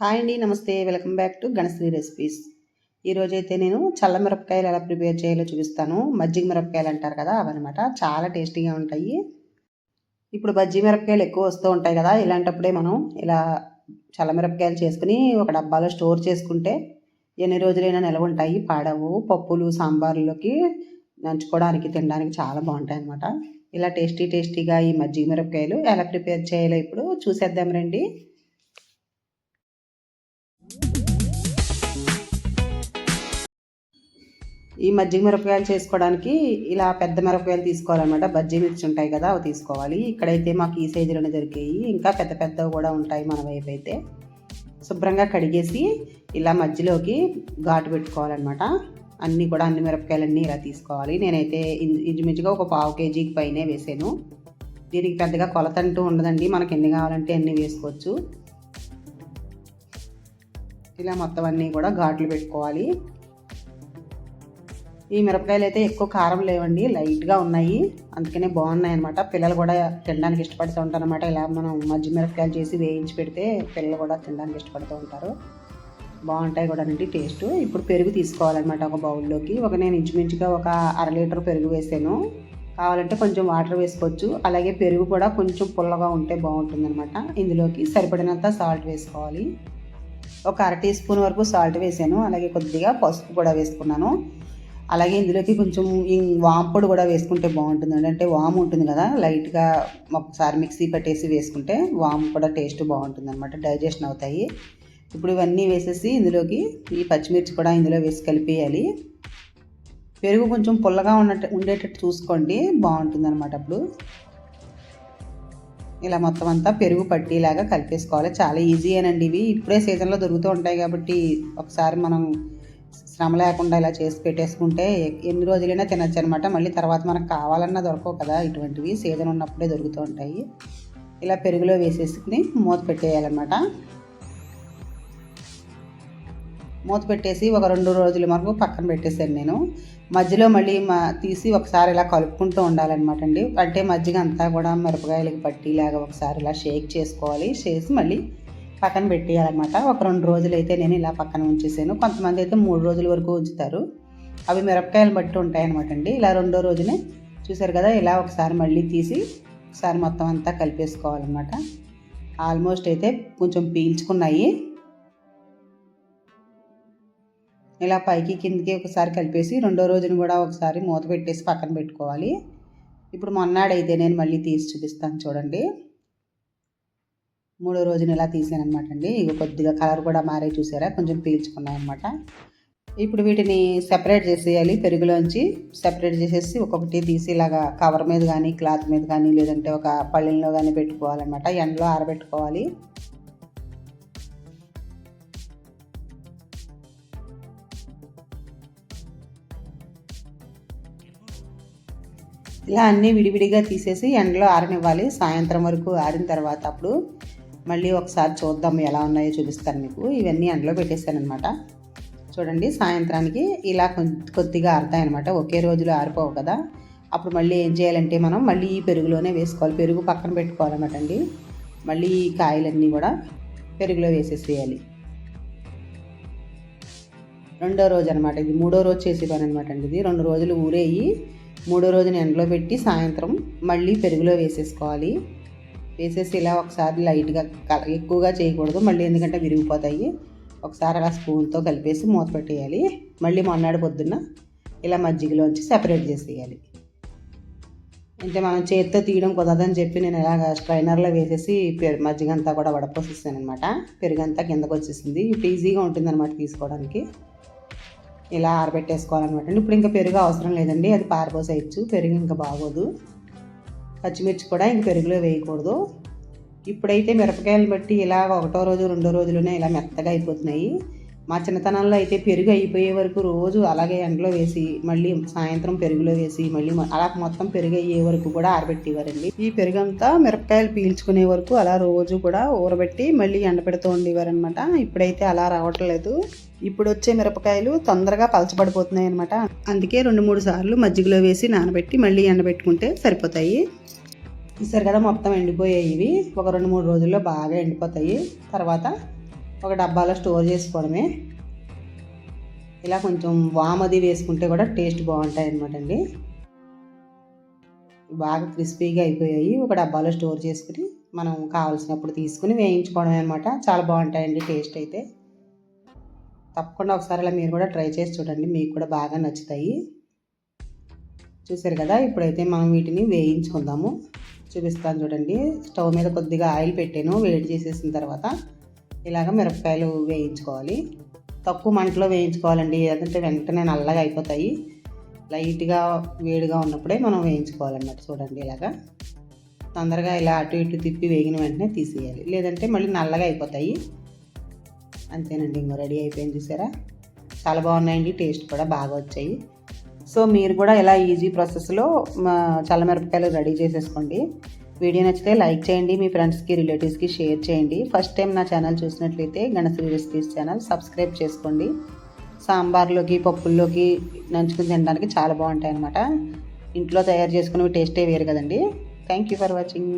Hi అండి నమస్తే. Welcome back to Ganasri recipes. ఈరోజు అయితే నేను చల్ల మిరపకాయలు ఎలా ప్రిపేర్ చేయాలో చూపిస్తాను. మజ్జిగ మిరపకాయలు అంటారు కదా అవన్నమాట. చాలా టేస్టీగా ఉంటాయి. ఇప్పుడు బజ్జీ మిరపకాయలు ఎక్కువ వస్తూ ఉంటాయి కదా ఇలాంటప్పుడే మనం ఇలా చల్ల మిరపకాయలు చేసుకుని ఒక డబ్బాలో స్టోర్ చేసుకుంటే ఎన్ని రోజులైనా నిల్వ ఉంటాయి. పాడవు పప్పులు సాంబార్లోకి నంచుకోవడానికి తినడానికి చాలా బాగుంటాయి అన్నమాట. ఇలా టేస్టీ టేస్టీగా ఈ మజ్జిగ మిరపకాయలు ఎలా ప్రిపేర్ చేయాలో ఇప్పుడు చూసేద్దాం రండి. ఈ మజ్జిగ మిరపకాయలు చేసుకోవడానికి ఇలా పెద్ద మిరపకాయలు తీసుకోవాలన్నమాట. బజ్జీ మిర్చి ఉంటాయి కదా అవి తీసుకోవాలి. ఇక్కడైతే మాకు ఈ సైజులోనే దొరికాయి. ఇంకా పెద్ద పెద్దవి కూడా ఉంటాయి మన వైపు అయితే. శుభ్రంగా కడిగేసి ఇలా మధ్యలోకి ఘాటు పెట్టుకోవాలన్నమాట. అన్నీ కూడా అన్ని మిరపకాయలన్నీ ఇలా తీసుకోవాలి. నేనైతే ఇంచుమించుగా ఒక పావు కేజీకి పైనే వేసాను. దీనికి పెద్దగా కొలత అంటూ ఉండదండి. మనకి ఎన్ని కావాలంటే అన్ని వేసుకోవచ్చు. ఇలా మొత్తం అన్నీ కూడా ఘాట్లు పెట్టుకోవాలి. ఈ మిరపకాయలు అయితే ఎక్కువ కారం లేవండి లైట్గా ఉన్నాయి. అందుకనే బాగున్నాయి అనమాట పిల్లలు కూడా తినడానికి ఇష్టపడుతూ ఉంటారు అనమాట ఇలా మనం మజ్జి మిరపకాయలు చేసి వేయించి పెడితే పిల్లలు కూడా తినడానికి ఇష్టపడుతూ ఉంటారు. బాగుంటాయి కూడా అండి టేస్ట్. ఇప్పుడు పెరుగు తీసుకోవాలన్నమాట ఒక బౌల్లోకి. ఒక నేను ఇంచుమించుగా ఒక అర లీటర్ పెరుగు వేసాను. కావాలంటే కొంచెం వాటర్ వేసుకోవచ్చు. అలాగే పెరుగు కూడా కొంచెం పుల్లగా ఉంటే బాగుంటుంది అనమాట ఇందులోకి సరిపడినంత సాల్ట్ వేసుకోవాలి. ఒక అర టీ స్పూన్ వరకు సాల్ట్ వేసాను. అలాగే కొద్దిగా పసుపు కూడా వేసుకున్నాను. అలాగే ఇందులోకి కొంచెం ఈ పొడి కూడా వేసుకుంటే బాగుంటుంది. అంటే వాము ఉంటుంది కదా లైట్గా ఒకసారి మిక్సీ పట్టేసి వేసుకుంటే వాము కూడా టేస్ట్ బాగుంటుంది అనమాట డైజెషన్ అవుతాయి. ఇప్పుడు ఇవన్నీ వేసేసి ఇందులోకి ఈ పచ్చిమిర్చి కూడా ఇందులో వేసి కలిపేయాలి. పెరుగు కొంచెం పుల్లగా ఉన్నట్టు ఉండేటట్టు చూసుకోండి బాగుంటుంది అనమాట అప్పుడు. ఇలా మొత్తం అంతా పెరుగు పట్టేలాగా కలిపేసుకోవాలి. చాలా ఈజీ అనండి ఇవి. ఇప్పుడే సీజన్లో దొరుకుతూ ఉంటాయి కాబట్టి ఒకసారి మనం శ్రమ లేకుండా ఇలా చేసి పెట్టేసుకుంటే ఎన్ని రోజులైనా తినచ్చు అనమాట మళ్ళీ తర్వాత మనకు కావాలన్నా దొరకవు కదా. ఇటువంటివి సీజన్ ఉన్నప్పుడే దొరుకుతూ ఉంటాయి. ఇలా పెరుగులో వేసేసుకుని మూత పెట్టేయాలన్నమాట. మూత పెట్టేసి ఒక రెండు రోజుల వరకు పక్కన పెట్టేశాను నేను. మధ్యలో మళ్ళీ మా తీసి ఒకసారి ఇలా కలుపుకుంటూ ఉండాలన్నమాట అండి. అంటే మజ్జిగ అంతా కూడా మిరపకాయలకి పట్టిలాగా ఒకసారి ఇలా షేక్ చేసుకోవాలి. చేసి మళ్ళీ పక్కన పెట్టేయాలన్నమాట. ఒక రెండు రోజులు అయితే నేను ఇలా పక్కన ఉంచేసాను. కొంతమంది అయితే మూడు రోజుల వరకు ఉంచుతారు. అవి మిరపకాయలు బట్టి ఉంటాయి అనమాట అండి. ఇలా రెండో రోజునే చూసారు కదా ఇలా ఒకసారి మళ్ళీ తీసి ఒకసారి మొత్తం అంతా కలిపేసుకోవాలన్నమాట. ఆల్మోస్ట్ అయితే కొంచెం పీల్చుకున్నాయి. ఇలా పైకి కిందకి ఒకసారి కలిపేసి రెండో రోజున కూడా ఒకసారి మూత పెట్టేసి పక్కన పెట్టుకోవాలి. ఇప్పుడు మొన్నాడైతే నేను మళ్ళీ తీసి చూపిస్తాను చూడండి. మూడో రోజున ఇలా తీసాను అనమాట అండి. ఇక కొద్దిగా కలర్ కూడా మారే చూసారా? కొంచెం పీల్చుకున్నాయి అనమాట ఇప్పుడు వీటిని సెపరేట్ చేసేయాలి. పెరుగులోంచి సెపరేట్ చేసేసి ఒక్కొక్కటి తీసి ఇలాగా కవర్ మీద కానీ క్లాత్ మీద కానీ లేదంటే ఒక పళ్ళెంలో కానీ పెట్టుకోవాలన్నమాట. ఎండలో ఆరబెట్టుకోవాలి. ఇలా అన్నీ విడివిడిగా తీసేసి ఎండలో ఆరనివ్వాలి. సాయంత్రం వరకు ఆరిన తర్వాత అప్పుడు మళ్ళీ ఒకసారి చూద్దాం ఎలా ఉన్నాయో చూపిస్తాను మీకు. ఇవన్నీ ఎండలో పెట్టేశాను అనమాట చూడండి సాయంత్రానికి ఇలా కొద్దిగా ఆరుతాయి అనమాట ఒకే రోజులో ఆరిపోవు కదా. అప్పుడు మళ్ళీ ఏం చేయాలంటే మనం మళ్ళీ ఈ పెరుగులోనే వేసుకోవాలి. పెరుగు పక్కన పెట్టుకోవాలన్నమాట అండి. మళ్ళీ ఈ కాయలన్నీ కూడా పెరుగులో వేసేసేయాలి. రెండో రోజు అనమాట ఇది. మూడో రోజు చేసే పని అనమాట అండి ఇది. రెండు రోజులు ఊరేయి మూడో రోజుని ఎండలో పెట్టి సాయంత్రం మళ్ళీ పెరుగులో వేసేసుకోవాలి. వేసేసి ఇలా ఒకసారి లైట్గా ఎక్కువగా చేయకూడదు. మళ్ళీ ఎందుకంటే విరిగిపోతాయి. ఒకసారి అలా స్పూన్తో కలిపేసి మూత పెట్టేయాలి. మళ్ళీ మొన్నటి పొద్దున్న ఇలా మజ్జిగలోంచి సెపరేట్ చేసేయాలి. అంటే మనం చేతితో తీయడం కుదరదని చెప్పి నేను ఇలాగ స్ట్రైనర్లో వేసేసి మజ్జిగ అంతా కూడా వడపోసేసాను అనమాట పెరుగంతా కిందకు వచ్చేసింది. ఇప్పుడు ఈజీగా ఉంటుంది అనమాట తీసుకోవడానికి. ఇలా ఆరబెట్టేసుకోవాలన్నమాట. ఇప్పుడు ఇంకా పెరుగు అవసరం లేదండి. అది పారిపోసేయచ్చు పెరుగు ఇంకా బాగోదు. పచ్చిమిర్చి కూడా ఇంక పెరుగులో వేయకూడదు. ఇప్పుడైతే మిరపకాయలు బట్టి ఇలా ఒకటో రోజు రెండో రోజులోనే ఇలా మెత్తగా అయిపోతున్నాయి. మా చిన్నతనంలో అయితే పెరుగు అయిపోయే వరకు రోజు అలాగే ఎండలో వేసి మళ్ళీ సాయంత్రం పెరుగులో వేసి మళ్ళీ అలా మొత్తం పెరుగు అయ్యే వరకు కూడా ఆరబెట్టేవారండి. ఈ పెరుగు అంతా మిరపకాయలు పీల్చుకునే వరకు అలా రోజు కూడా ఊరబెట్టి మళ్ళీ ఎండబెడుతూ ఉండేవారనమాట. ఇప్పుడైతే అలా రావట్లేదు ఇప్పుడు వచ్చే మిరపకాయలు తొందరగా పలచబడిపోతున్నాయి అనమాట అందుకే రెండు మూడు సార్లు మజ్జిగలో వేసి నానబెట్టి మళ్ళీ ఎండబెట్టుకుంటే సరిపోతాయి. చూసారు కదా మొత్తం ఎండిపోయాయి ఇవి. ఒక రెండు మూడు రోజుల్లో బాగా ఎండిపోతాయి. తర్వాత ఒక డబ్బాలో స్టోర్ చేసుకోవడమే. ఇలా కొంచెం వామది వేసుకుంటే కూడా టేస్ట్ బాగుంటాయి అనమాట అండి. బాగా క్రిస్పీగా అయిపోయాయి. ఒక డబ్బాలో స్టోర్ చేసుకుని మనం కావాల్సినప్పుడు తీసుకుని వేయించుకోవడమే అనమాట చాలా బాగుంటాయండి టేస్ట్ అయితే. తప్పకుండా ఒకసారి అలా మీరు కూడా ట్రై చేసి చూడండి. మీకు కూడా బాగా నచ్చుతాయి. చూసారు కదా ఇప్పుడైతే మనం వీటిని వేయించుకుందాము. చూపిస్తాను చూడండి. స్టవ్ మీద కొద్దిగా ఆయిల్ పెట్టాను. వేడి చేసేసిన తర్వాత ఇలాగ మిరపకాయలు వేయించుకోవాలి. తక్కువ మంటలో వేయించుకోవాలండి. ఎందుకంటే వెంటనే నల్లగా అయిపోతాయి. లైట్గా వేడిగా ఉన్నప్పుడే మనం వేయించుకోవాలన్నమాట. చూడండి ఇలాగా. తొందరగా ఇలా అటు ఇటు తిప్పి వేగిన వెంటనే తీసేయాలి. లేదంటే మళ్ళీ నల్లగా అయిపోతాయి. అంతేనండి. ఇంకో రెడీ అయిపోయింది చూసారా? చాలా బాగున్నాయండి. టేస్ట్ కూడా బాగా వచ్చాయి. సో మీరు కూడా ఇలా ఈజీ ప్రాసెస్లో చల్లమిరపకాయలు రెడీ చేసేసుకోండి. వీడియో నచ్చితే లైక్ చేయండి మీ ఫ్రెండ్స్కి రిలేటివ్స్కి షేర్ చేయండి. ఫస్ట్ టైం నా ఛానల్ చూసినట్లయితే గణశ్రీ రెసిపీస్ ఛానల్ సబ్స్క్రైబ్ చేసుకోండి. సాంబార్లోకి పప్పుల్లోకి నంచుకుని తినడానికి చాలా బాగుంటాయి అన్నమాట ఇంట్లో తయారు చేసుకునేవి టేస్టే వేరు కదండి. Thank you for watching